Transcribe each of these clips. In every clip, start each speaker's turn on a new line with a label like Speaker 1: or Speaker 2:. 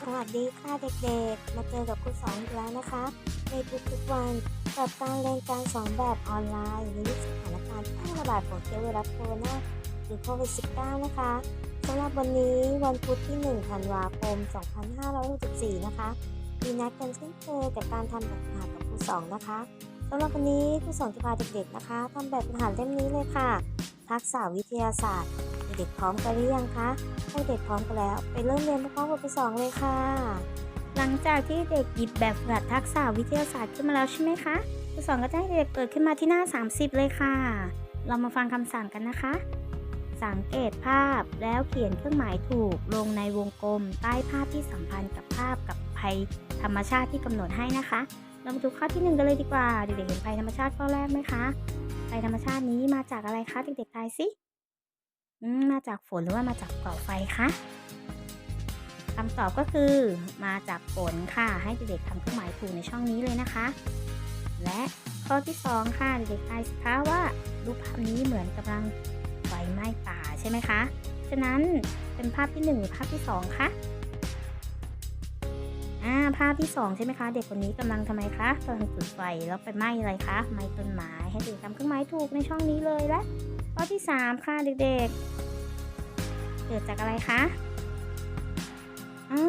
Speaker 1: สวัสดีค่ะเด็กๆ มาเจอกับครูสอนอีกแล้วนะคะ ในทุกๆวันกับการเรียนการสอนแบบออนไลน์ในยุคสถานการณ์แพร่ระบาดของเชื้อไวรัสโคโรนาหรือโควิด -19 นะคะสำหรับวันนี้วันพุธที่1ธันวาคม 2564 นะคะ มีนัดกันเช่นเคยกับการทำแบบฝึกหัดกับครูสองนะคะสำหรับวันนี้ครูสองจะพาเด็กๆนะคะทำแบบฝึกหัดเล่มนี้เลยค่ะ ทักษะวิทยาศาสตร์ เด็กๆพร้อมกันหรือยังคะถ้าเด็กพร้อมกันแล้ว ไปเริ่มเรียนพร้อมกับครูสองเลยค่ะ
Speaker 2: หลังจากที่เด็กหยิบแบบฝึกหัดทักษะวิทยาศาสตร์ขึ้นมาแล้วใช่ไหมคะครูสอนก็จะให้เด็กเปิดขึ้นมาที่หน้า 30 เลยค่ะ เรามาฟังคำสั่งกันนะคะ สังเกตภาพแล้วเขียนเครื่องหมายถูกลงในวงกลม ใต้ภาพที่สัมพันธ์กับภาพกับภัยธรรมชาติที่กำหนดให้นะคะ เรามาดูข้อที่หนึ่งกันเลยดีกว่า เด็กๆเห็นภัยธรรมชาติข้อแรกไหมคะภัยธรรมชาตินี้มาจากอะไรคะเด็กๆทายสิ มาจากฝนหรือว่ามาจากเกาไฟคะคำตอบก็คือ มาจากฝนค่ะ ให้เด็กๆทำเครื่องหมายถูกในช่องนี้เลยนะคะ และข้อที่ 2 ค่ะ เด็กๆทายสิคะว่ารูปภาพนี้เหมือนกำลังไฟไหม้ป่าใช่ไหมคะ ฉะนั้นเป็นภาพที่1หรือภาพที่2คะอ่าภาพที่ 2 ใช่ไหมคะ เด็กคนนี้กำลังทำไมคะกำลังจุดไฟแล้วไปไหม้อะไรคะไหม้ต้นไม้ให้เด็กทำเครื่องหมายถูกในช่องนี้เลยและ ข้อที่ 3 ค่ะเด็กๆ เกิดจากอะไรคะอ่า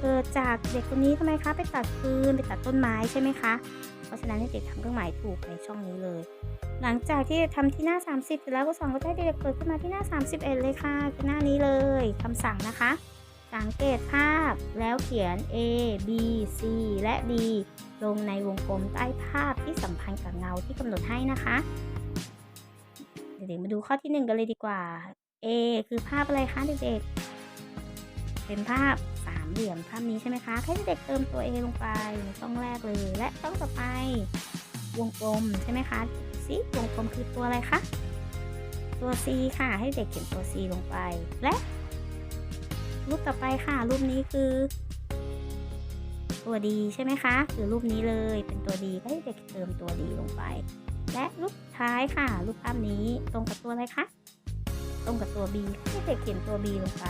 Speaker 2: เกิดจากเด็กคนนี้ทำไมคะ ไปตัดฟืนไปตัดต้นไม้ใช่ไหมคะ เพราะฉะนั้นเด็กทำเครื่องหมายถูกในช่องนี้เลย หลังจากที่ทำที่หน้า 30เสร็จแล้วก็สอนก็จะให้เด็กเปิดขึ้นมาที่หน้า 31 เลยค่ะคือหน้านี้เลยคำสั่งนะคะ สังเกตภาพแล้วเขียน A B C และ D ลงในวงกลมใต้ภาพที่สัมพันธ์กับเงาที่กำหนดให้นะคะ ด็กๆมาดูข้อที่หนึ่งกันเลยดีกว่า A คือภาพอะไรคะเด็กๆ เป็นภาพสามเหลี่ยมภาพนี้ใช่ไหมคะให้เด็กเติมตัว A ลงไปในช่องแรกเลย และช่องต่อไป วงกลมใช่ไหมคะซิวงกลมคือตัวอะไรคะ ตัว C ค่ะ ให้เด็กเขียนตัว C ลงไป และ รูปต่อไปค่ะ รูปนี้คือ ตัวดีใช่ไหมคะ คือรูปนี้เลย เป็นตัวดีให้เด็กเติมตัวดีลงไป และรูปท้ายค่ะ รูปภาพนี้ตรงกับตัวอะไรคะตรงกับตัว B ให้เด็กเขียนตัว B ลงไป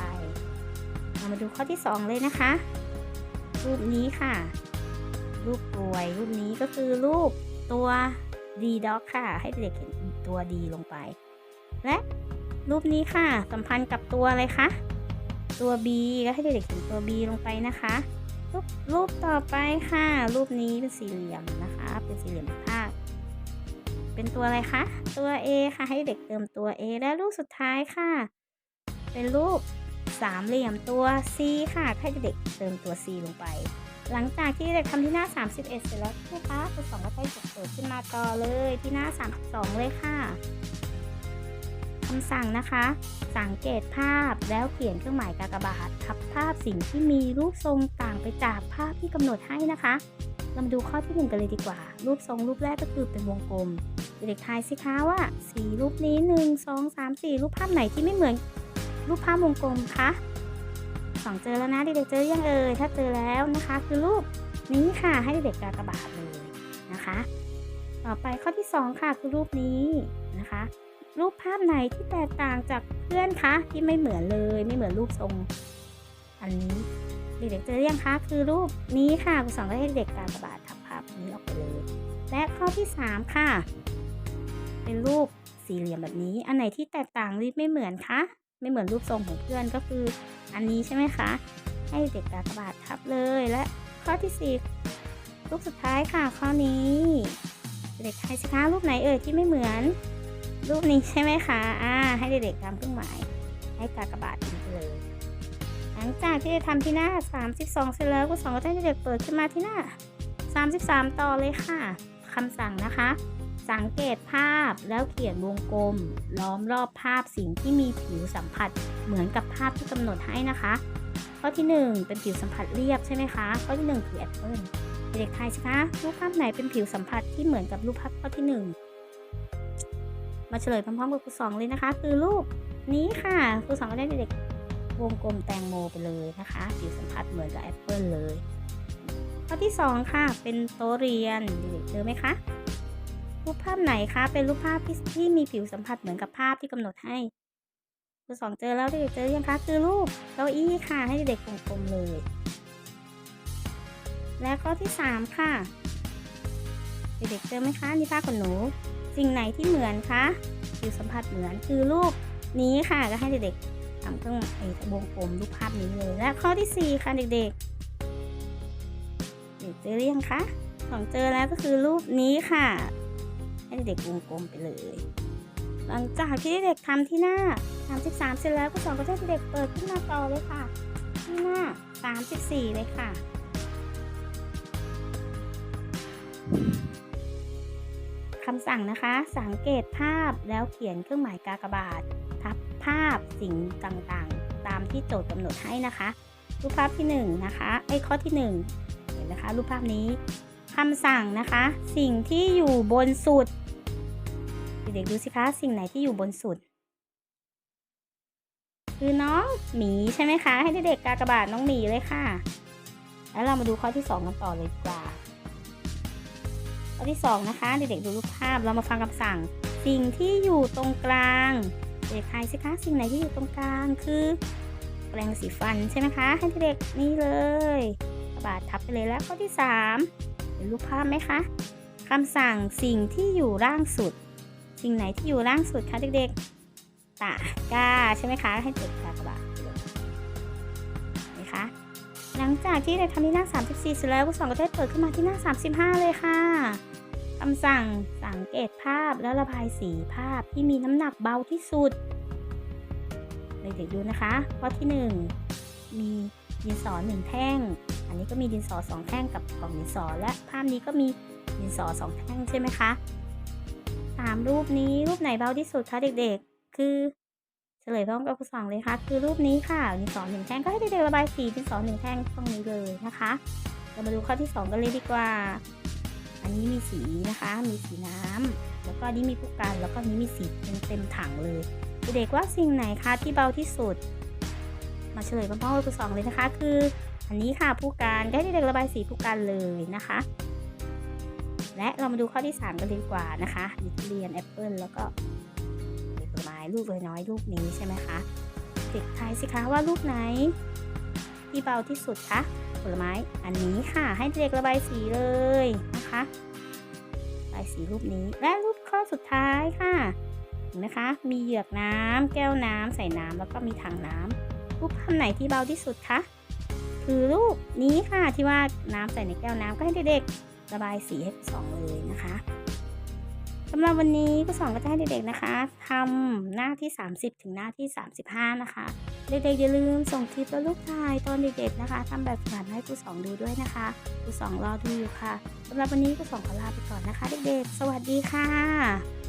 Speaker 2: เรามาดูข้อที่ 2 เลยนะคะ รูปนี้ค่ะ รูปกลวย รูปนี้ก็คือรูปตัว D dog ค่ะ ให้เด็กเขียนตัว D ลงไป และรูปนี้ค่ะ สัมพันธ์กับตัวอะไรคะ ตัว B ก็ให้เด็กเขียนตัว B ลงไปนะคะรูปรูปต่อไปค่ะ รูปนี้เป็นสี่เหลี่ยมนะคะ เป็นสี่เหลี่ยมภาค เป็นตัวอะไรคะ ตัว A ค่ะ ให้เด็กเติมตัว A และรูปสุดท้ายค่ะ เป็นรูปสามเหลี่ยมตัว C ค่ะ ให้เด็กเติมตัว C ลงไป หลังจากที่เด็กทำที่หน้า 31 เสร็จแล้วใช่หมคะคุณสองก็ให้เด็กเปิดขึ้นมาต่อเลยที่หน้า 32 เลยค่ะคำสั่งนะคะ สังเกตภาพแล้วเขียนเครื่องหมายกากบาททับภาพสิ่งที่มีรูปทรงต่างไปจากภาพที่กำหนดให้นะคะเรามาดูข้อที่หนึ่งกันเลยดีกว่า รูปทรงรูปแรกก็คือเป็นวงกลม เด็กๆทายสิคะว่าสีรูปนี้ 1 2 3 4 รูปภาพไหนที่ไม่เหมือนรูปภาพวงกลมคะสองเจอแล้วนะเด็กๆเจอยังเอ่ยถ้าเจอแล้วนะคะ คือรูปนี้ค่ะให้เด็กๆกากบาทเลยนะคะ ต่อไปข้อที่ 2 ค่ะคือรูปนี้นะคะ รูปภาพไหนที่แตกต่างจากเพื่อนคะที่ไม่เหมือนเลยไม่เหมือนรูปทรง อันนี้เด็กๆเจอยังคะคือรูปนี้ค่ะคุณสอนก็ให้เด็กกากบาททับภาพนี้ออกไปเลยและข้อที่ 3 ค่ะ เป็นรูปสี่เหลี่ยมแบบนี้ อันไหนที่แตกต่างหรือไม่เหมือนคะ ไม่เหมือนรูปทรงของเพื่อนก็คือ อันนี้ใช่ไหมคะ ให้เด็กกากบาททับเลย และข้อที่สี่รูปสุดท้ายค่ะข้อนี้ เด็กใครสิคะรูปไหนเอ่ยที่ไม่เหมือน รูปนี้ใช่ไหมคะ อ่า ให้เด็กๆทำเครื่องหมาย ให้กากบาทนี้ไปเลย หลังจากที่ได้ทำที่หน้า 32 เสร็จแล้วคุณสองก็ให้เด็กเปิดขึ้นมาที่หน้า 33 ต่อเลยค่ะคำสั่งนะคะ สังเกตภาพแล้วเขียนวงกลม ล้อมรอบภาพสิ่งที่มีผิวสัมผัสเหมือนกับภาพที่กำหนดให้นะคะ ข้อที่ 1 เป็นผิวสัมผัสเรียบใช่ไหมคะ ข้อที่1คือแอปเปิลเด็กๆทายสิคะรูปภาพไหนเป็นผิวสัมผัสที่เหมือนกับรูปภาพข้อที่ 1 มาเฉลยพร้อมๆกับครูสองเลยนะคะ คือรูปนี้ค่ะครูสองก็ได้เด็กวงกลมแตงโมไปเลยนะคะ ผิวสัมผัสเหมือนกับแอปเปิลเลย ข้อที่ 2 ค่ะ เป็นโต๊ะเรียนเด็กๆเจอไหมคะ รูปภาพไหนคะ เป็นรูปภาพที่ที่มีผิวสัมผัสเหมือนกับภาพที่กำหนดให้ครูสองเจอแล้วเด็กเจอยังคะคือรูปเก้าอี้ค่ะ ให้เด็กๆกลมๆเลย และข้อที่สามค่ะ เด็กเจอไหมคะนี่ผ้าขนหนู สิ่งไหนที่เหมือนคะผิวสัมผัสเหมือนคือรูปนี้ค่ะก็ให้เด็กๆทำเครื่องไอ้วงกลมรูปภาพนี้เลย และข้อที่สี่ค่ะเด็กๆเด็กเจอหรือยังคะของเจอแล้วก็คือรูปนี้ค่ะ ให้เด็กวงกลมไปเลย หลังจากที่เด็กทำที่หน้า 33 เสร็จแล้วก็สอนก็ให้เด็กเปิดขึ้นมาต่อเลยค่ะ ที่หน้า 34 เลยค่ะคำสั่งนะคะ สังเกตภาพแล้วเขียนเครื่องหมายกากบาท ทับภาพสิ่งต่างๆ ตามที่โจทย์กำหนดให้นะคะ รูปภาพที่1นะคะไอ้ข้อที่ 1 เห็นนะคะ รูปภาพนี้คำสั่งนะคะ สิ่งที่อยู่บนสุด เด็กๆดูสิคะสิ่งไหนที่อยู่บนสุด คือน้องหมีใช่ไหมคะ ให้เด็กๆกากระบาทน้องหมีเลยค่ะ แล้วเรามาดูข้อที่ 2 กันต่อเลยดีกว่า ข้อที่ 2 นะคะ เด็กๆดูรูปภาพเรามาฟังคำสั่ง สิ่งที่อยู่ตรงกลาง เด็กทายสิคะสิ่งไหนที่อยู่ตรงกลางคือแปรงสีฟันใช่ไหมคะ ให้เด็กๆนี่เลยกระบาดทับไปเลยแล้วข้อที่3เห็นรูปภาพไหมคะคำสั่งสิ่งที่อยู่ล่างสุด สิ่งไหนที่อยู่ล่างสุดคะเด็กๆตากาใช่ไหมคะ ให้เด็กกากระบาดเลยนะคะหลังจากที่เด็กทำที่หน้า 34เสร็จแล้วผู้สอนก็ได้เปิดขึ้นมาที่หน้า 35 เลยค่ะคำสั่งสังเกตภาพและระบายสีภาพที่มีน้ำหนักเบาที่สุดเด็กๆดูนะคะข้อที่ 1 มีดินสอหนึ่งแท่ง อันนี้ก็มีดินสอสองแท่งกับกล่องดินสอและภาพนี้ก็มีดินสอสองแท่งใช่ไหมคะ สามรูปนี้รูปไหนเบาที่สุดคะเด็กๆ คือเฉลยพร้อมกับคุณสองเลยค่ะ คือรูปนี้ค่ะดินสอหนึ่งแท่งก็ให้เด็กๆระบายสีดินสอหนึ่งแท่งตรงนี้เลยนะคะ เรามาดูข้อที่สองกันเลยดีกว่า อันนี้มีสีนะคะ มีสีน้ำแล้วก็นี้มีผู้กันแล้วก็นี้มีสีเต็มเต็มถังเลยเด็กว่าสิ่งไหนคะที่เบาที่สุด มาเฉลยพร้อมๆกับคุณสองเลยนะคะ คือ อันนี้ค่ะผู้การให้เด็กๆระบายสีผู้กันเลยนะคะ และเรามาดูข้อที่ 3 กันดีกว่านะคะดิทุเรียนแอปเปิลแล้วก็ผลไม้ลูกน้อยๆลูกนี้ใช่ไหมคะเด็กทายสิคะว่าลูกไหน ที่เบาที่สุดคะผลไม้อันนี้ค่ะ ให้เด็กระบายสีเลยนะคะระบายสีรูปนี้และรูปข้อสุดท้ายค่ะเห็นไหมคะ มีเหยือกน้ำแก้วน้ำใส่น้ำแล้วก็มีถังน้ำรูปภาพไหนที่เบาที่สุดคะคือรูปนี้ค่ะที่ว่าน้ำใส่ในแก้วน้ำก็ให้เด็กๆ ระบายสีให้สองเลยนะคะสำหรับวันนี้คุณสองก็จะให้เด็กๆนะคะทำหน้าที่ 30 ถึงหน้าที่ 35 นะคะ เด็กๆอย่าลืมส่งคลิปและรูปถ่ายตอนเด็กๆนะคะทำแบบฝึกหัดให้ครูสองดูด้วยนะคะครูสองรอดูอยู่ค่ะสำหรับวันนี้ก็สองขอลาไปก่อนนะคะ เด็กๆ สวัสดีค่ะ